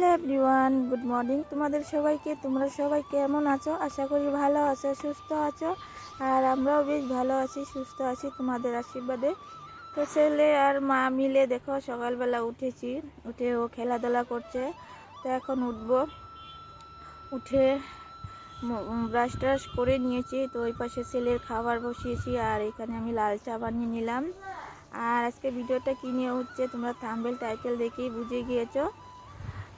Hello everyone, good morning তোমাদের সবাইকে। তোমরা সবাই কেমন আছো? আশা করি ভালো আছো, সুস্থ আছো, আর আমরাও বেশ ভালো আছি, সুস্থ আছি তোমাদের আশীর্বাদে। তো ছেলে আর মা মিলে দেখো, সকালবেলা উঠেছি, উঠে ও খেলাধুলা করছে। তো এখন উঠবো। উঠে ব্রাশ ট্রাশ করে নিয়েছি। তো ওই পাশে ছেলের খাবার বসিয়েছি, আর এখানে আমি লাল চা বানিয়ে নিলাম। আর আজকে ভিডিওটা কী নিয়ে হচ্ছে, তোমরা থাম্বেল টাইটেল দেখেই বুঝে গিয়েছো।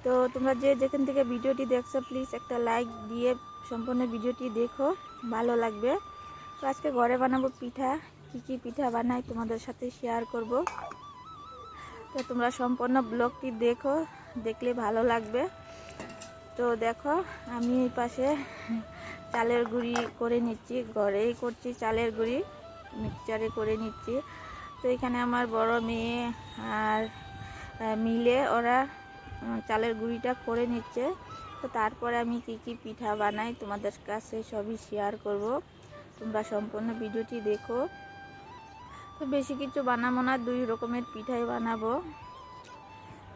তো তোমরা যে যেখান থেকে ভিডিওটি দেখছ প্লিজ একটা লাইক দিয়ে সম্পূর্ণ ভিডিওটি দেখো, ভালো লাগবে। তো আজকে ঘরে বানাবো পিঠা, কি কি পিঠা বানাই তোমাদের সাথে শেয়ার করব। তো তোমরা সম্পূর্ণ ব্লগটি দেখো, দেখলে ভালো লাগবে। তো দেখো, আমি এই পাশে চালের গুঁড়ি করে নিচ্ছি, ঘরেই করছি চালের গুঁড়ি, মিক্সচারে করে নিচ্ছি। তো এখানে আমার বড় মেয়ে আর মিলে ওরা চালের গুঁড়িটা করে নিচ্ছে। তো তারপরে আমি কি কি পিঠা বানাই তোমাদের কাছে সবই শেয়ার করব। তোমরা সম্পূর্ণ ভিডিওটি দেখো। তো বেশি কিছু বানাবো না, দুই রকমের পিঠাই বানাবো।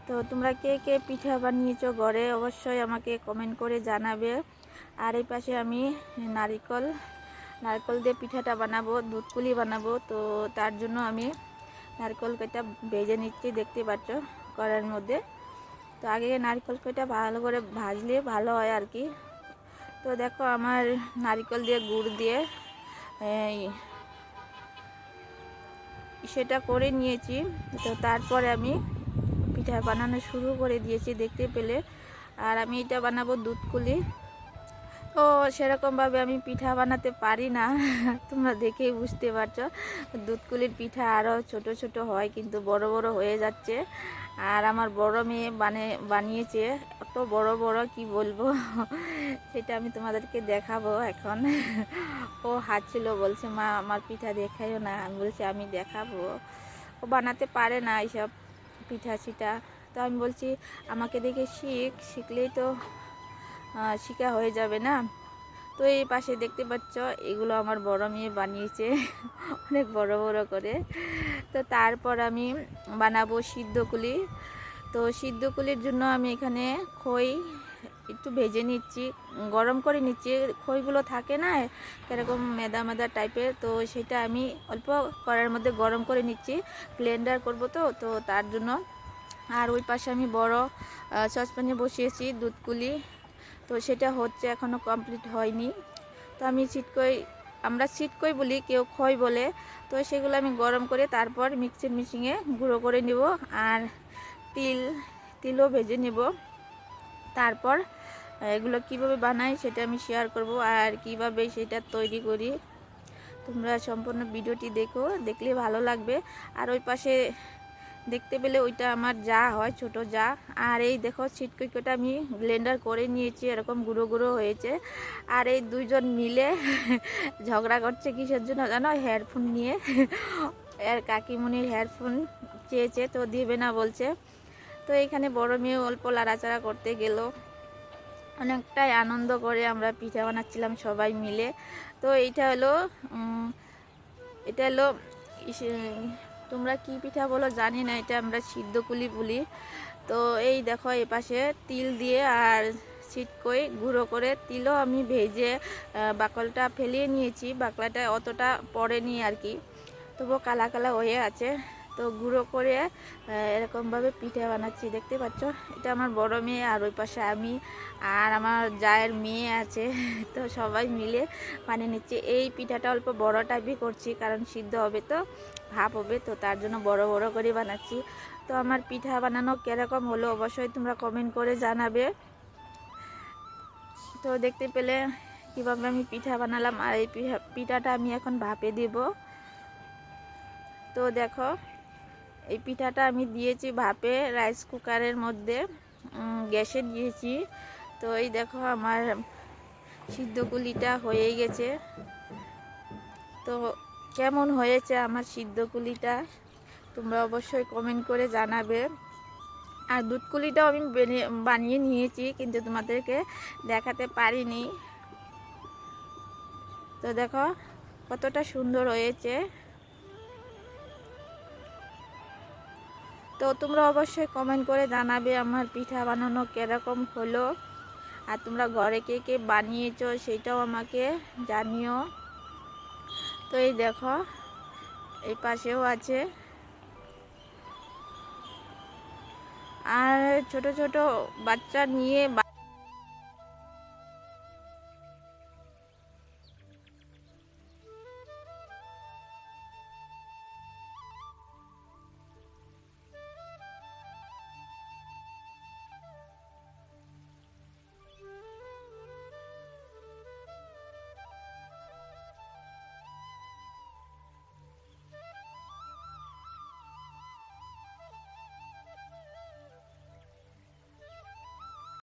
তো তোমরা কে কে পিঠা বানিয়েছো ঘরে অবশ্যই আমাকে কমেন্ট করে জানাবে। আর এই পাশে আমি নারিকল, নারকেল দিয়ে পিঠাটা বানাবো দুধকুলি বানাবো। তো তার জন্য আমি নারকেল কয়টা ভেজে নিচ্ছি, দেখতে পাচ্ছ কড়ার মধ্যে। তো আগে নারকেল কয়টা ভালো করে ভাজলে ভালো হয় আর কি। তো দেখো আমার নারকেল দিয়ে গুড় দিয়ে সেটা করে নিয়েছি। তো তারপরে আমি পিঠা বানানো শুরু করে দিয়েছি দেখতে পেলে। আর আমি এটা বানাবো দুধকুলি। তো সেরকমভাবে আমি পিঠা বানাতে পারি না। তোমরা দেখেই বুঝতে পারছ। দুধকুলির পিঠা আরও ছোট ছোট হয়, কিন্তু বড় বড় হয়ে যাচ্ছে। আর আমার বড় মেয়ে বানে, বানিয়েছে। এত বড় বড়, কি বলব? সেটা আমি তোমাদেরকে দেখাবো এখন। ও হাঁটছিল বলছে, মা, আমার পিঠা দেখাইও না। আমি বলছি, আমি দেখাবো। ও বানাতে পারে না এইসব পিঠা চিঠা তো আমি বলছি, আমাকে দেখে শিখ, শিখলেই তো শিখা হয়ে যাবে না? তো এই পাশে দেখতে পাচ্ছ, এগুলো আমার বড় মেয়ে বানিয়েছে। অনেক বড় বড় করে। তো তারপর আমি বানাবো সিদ্ধকুলি তো সিদ্ধকুলির জন্য আমি এখানে খই একটু ভেজে নিচ্ছি, গরম করে নিচ্ছি। খইগুলো থাকে না এরকম মেদা মেদা টাইপের, তো সেটা আমি অল্প করার মধ্যে গরম করে নিচ্ছি। ব্লেন্ডার করব তো তো তার জন্য। আর ওই পাশে আমি বড় সসপ্যানে বসিয়েছি দুধকুলি তো সেটা হচ্ছে এখনও কমপ্লিট হয়নি। তো আমি ছিটকই, আমরা ছিটকই বলি, কেউ খই বলে। তো সেগুলো আমি গরম করে তারপর মিক্সির মিশিংয়ে গুঁড়ো করে নেব আর তিল, তিলও ভেজে নেব। তারপর, এগুলো কীভাবে বানাই সেটা আমি শেয়ার করব আর কীভাবে সেটা তৈরি করি। তোমরা সম্পূর্ণ ভিডিওটি দেখো, দেখলে ভালো লাগবে। আর ওই পাশে দেখতে পেলে ওইটা আমার যা হয়, ছোট যা। আর এই দেখো ছিটকুইকোটা আমি ব্লেন্ডার করে নিয়েছি, এরকম গুঁড়ো গুঁড়ো হয়েছে। আর এই দুইজন মিলে ঝগড়া করছে কিসের জন্য জানো? হেডফোন নিয়ে। আর কাকিমুনির হেডফোন চেয়েছে, তো দিবে না বলছে। তো এখানে বড় মেয়ে অল্প লাড়াচাড়া করতে গেল। অনেকটাই আনন্দ করে আমরা পিঠা বানাচ্ছিলাম সবাই মিলে। তো এইটা হলো এটা হলো তোমরা কি পিঠা বলো? জানি না, এটা আমরা সিদ্ধ কুলি বলি। তো এই দেখো এ পাশে তিল দিয়ে আর ছিটকই গুঁড়ো করে তিলও আমি ভেজে বাকলটা ফেলিয়ে নিয়েছি। বাকলাটা অতটা পড়েনি আর কি। তবুও কালা কালা হয়ে আছে। তো গুঁড়ো করে এরকমভাবে পিঠে বানাচ্ছি, দেখতে পাচ্ছ? এটা আমার বড় মেয়ে আর ওই পাশে আমি আর আমার জায়ের মেয়ে আছে। তো সবাই মিলে বানিয়ে নিচ্ছি। এই পিঠাটা অল্প বড় টাইপই করছি, কারণ সিদ্ধ হবে তো। ভাপ হবে, তো তার জন্য বড় বড় করে বানাচ্ছি। তো আমার পিঠা বানানো কীরকম হলো অবশ্যই তোমরা কমেন্ট করে জানাবে। তো দেখতে পেলে কীভাবে আমি পিঠা বানালাম আর এই পিঠা, পিঠাটা আমি এখন ভাপে দেব। তো দেখো, এই পিঠাটা আমি দিয়েছি ভাপে রাইস কুকারের মধ্যে গ্যাসে দিয়েছি। তো এই দেখো আমার সিদ্ধকুলিটা হয়ে গেছে। তো কেমন হয়েছে আমার সিদ্ধকুলিটা তোমরা অবশ্যই কমেন্ট করে জানাবে। আর দুধকুলিটাও আমি বেনে- বানিয়ে নিয়েছি, কিন্তু তোমাদেরকে দেখাতে পারিনি। তো দেখো, কতটা সুন্দর হয়েছে। তো তোমরা অবশ্যই কমেন্ট করে জানাবে আমার পিঠা বানানো কীরকম হলো। আর তোমরা ঘরে কে কে বানিয়েছো, সেটাও আমাকে জানিও। তো এই দেখো এই পাশেও আছে। আর ছোট ছোট বাচ্চা নিয়ে